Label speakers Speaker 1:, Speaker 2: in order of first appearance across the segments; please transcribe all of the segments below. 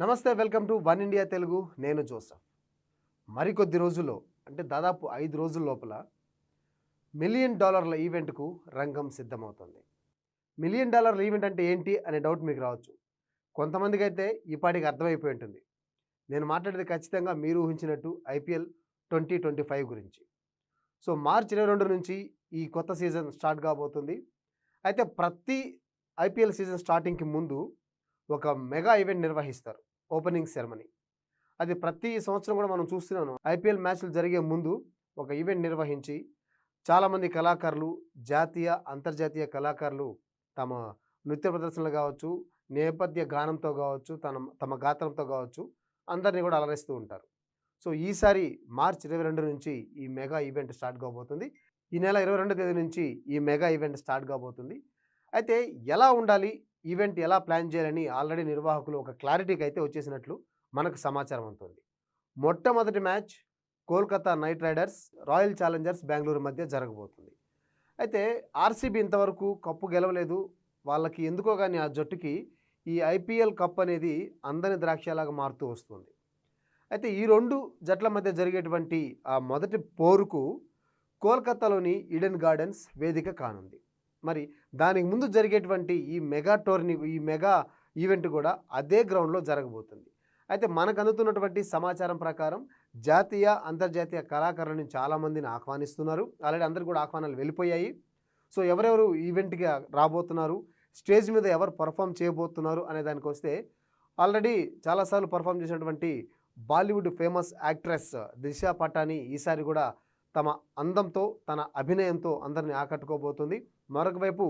Speaker 1: నమస్తే welcome to One India Telugu. నేను Joseph. మరికొద్ది రోజుల్లో అంటే దాదాపు ఐదు రోజుల లోపల మిలియన్ డాలర్ల ఈవెంట్కు రంగం సిద్ధమవుతుంది. మిలియన్ డాలర్ల ఈవెంట్ అంటే ఏంటి అనే డౌట్ మీకు రావచ్చు. కొంతమందికి అయితే ఈ పాటికి అర్థమైపోయి ఉంటుంది. నేను మాట్లాడేది ఖచ్చితంగా మీరు ఊహించినట్టు ఐపీఎల్ ట్వంటీ ట్వంటీ ఫైవ్ గురించి. సో మార్చ్ ఇరవై రెండు నుంచి ఈ కొత్త సీజన్ స్టార్ట్ కాబోతుంది. అయితే ప్రతి ఐపీఎల్ సీజన్ స్టార్టింగ్కి ముందు ఒక మెగా ఈవెంట్ నిర్వహిస్తారు ఓపెనింగ్ సెరమనీ. అది ప్రతి సంవత్సరం కూడా మనం చూస్తున్నాను. ఐపీఎల్ మ్యాచ్లు జరిగే ముందు ఒక ఈవెంట్ నిర్వహించి చాలామంది కళాకారులు జాతీయ అంతర్జాతీయ కళాకారులు తమ నృత్య ప్రదర్శనలు కావచ్చు నేపథ్య గానంతో కావచ్చు తన తమ గాత్రంతో కావచ్చు అందరినీ కూడా అలరిస్తూ ఉంటారు. సో ఈసారి మార్చ్ ఇరవై రెండు నుంచి ఈ మెగా ఈవెంట్ స్టార్ట్ కాబోతుంది. ఈ నెల ఇరవై రెండో తేదీ నుంచి ఈ మెగా ఈవెంట్ స్టార్ట్ కాబోతుంది. అయితే ఎలా ఉండాలి? ఈవెంట్ ఎలా ప్లాన్ చేయాలని ఆల్రెడీ నిర్వాహకులు ఒక క్లారిటీకి అయితే వచ్చేసినట్లు మనకు సమాచారం ఉంటుంది మొట్టమొదటి match Kolkata Knight Riders Royal Challengers Bengaluru మధ్య జరగబోతుంది. అయితే ఆర్సీబీ ఇంతవరకు కప్పు గెలవలేదు. వాళ్ళకి ఎందుకో కానీ ఆ జట్టుకి ఈ ఐపీఎల్ కప్ అనేది అందని ద్రాక్షలాగా మారుతూ వస్తుంది. అయితే ఈ రెండు జట్ల మధ్య జరిగేటువంటి ఆ మొదటి పోరుకు కోల్కతాలోని ఈడెన్ గార్డెన్స్ వేదిక కానుంది. మరి దానికి ముందు జరిగేటువంటి ఈ మెగా టోర్నీ ఈ మెగా ఈవెంట్ కూడా అదే గ్రౌండ్లో జరగబోతుంది. అయితే మనకు అందుతున్నటువంటి సమాచారం ప్రకారం జాతీయ అంతర్జాతీయ కళాకారులను చాలామందిని ఆహ్వానిస్తున్నారు. ఆల్రెడీ అందరు కూడా ఆహ్వానాలు వెళ్ళిపోయాయి. సో ఎవరెవరు ఈవెంట్కి రాబోతున్నారు? స్టేజ్ మీద ఎవరు పర్ఫామ్ చేయబోతున్నారు అనే దానికి వస్తే ఆల్రెడీ చాలాసార్లు పర్ఫామ్ చేసినటువంటి Bollywood famous actress Disha Patani ఈసారి కూడా తమ అందంతో తన అభినయంతో అందరిని ఆకట్టుకోబోతుంది. మరొక వైపు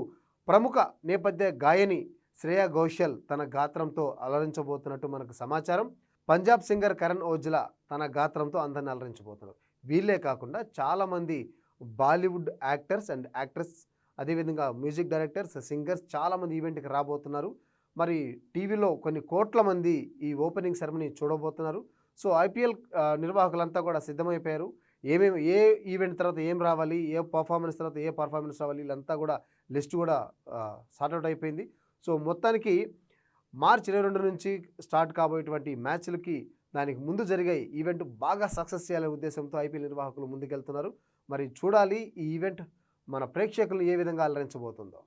Speaker 1: ప్రముఖ నేపథ్య గాయని శ్రేయా ఘోషల్ తన గాత్రంతో అలరించబోతున్నట్టు మనకు సమాచారం. పంజాబ్ సింగర్ కరణ్ ఓజ్లా తన గాత్రంతో అందరిని అలరించబోతున్నారు. వీళ్ళే కాకుండా చాలామంది బాలీవుడ్ యాక్టర్స్ అండ్ యాక్ట్రెస్ అదేవిధంగా మ్యూజిక్ డైరెక్టర్స్ సింగర్స్ చాలామంది ఈవెంట్కి రాబోతున్నారు. మరి టీవీలో కొన్ని కోట్ల మంది ఈ ఓపెనింగ్ సెరమనీ చూడబోతున్నారు. సో ఐపీఎల్ నిర్వాహకులంతా కూడా సిద్ధమైపోయారు. ఏమేమి ఏ ఈవెంట్ తర్వాత ఏం రావాలి ఏ పర్ఫార్మెన్స్ తర్వాత ఏ పర్ఫార్మెన్స్ రావాలి వీళ్ళంతా కూడా లిస్ట్ కూడా సార్ట్అవుట్ అయిపోయింది. సో మొత్తానికి మార్చ్ ఇరవై రెండు నుంచి స్టార్ట్ కాబోయేటువంటి మ్యాచ్లకి దానికి ముందు జరిగే ఈవెంట్ బాగా సక్సెస్ చేయాలనే ఉద్దేశంతో ఐపీఎల్ నిర్వాహకులు ముందుకెళ్తున్నారు. మరి చూడాలి ఈ ఈవెంట్ మన ప్రేక్షకులు ఏ విధంగా అలరించబోతుందో.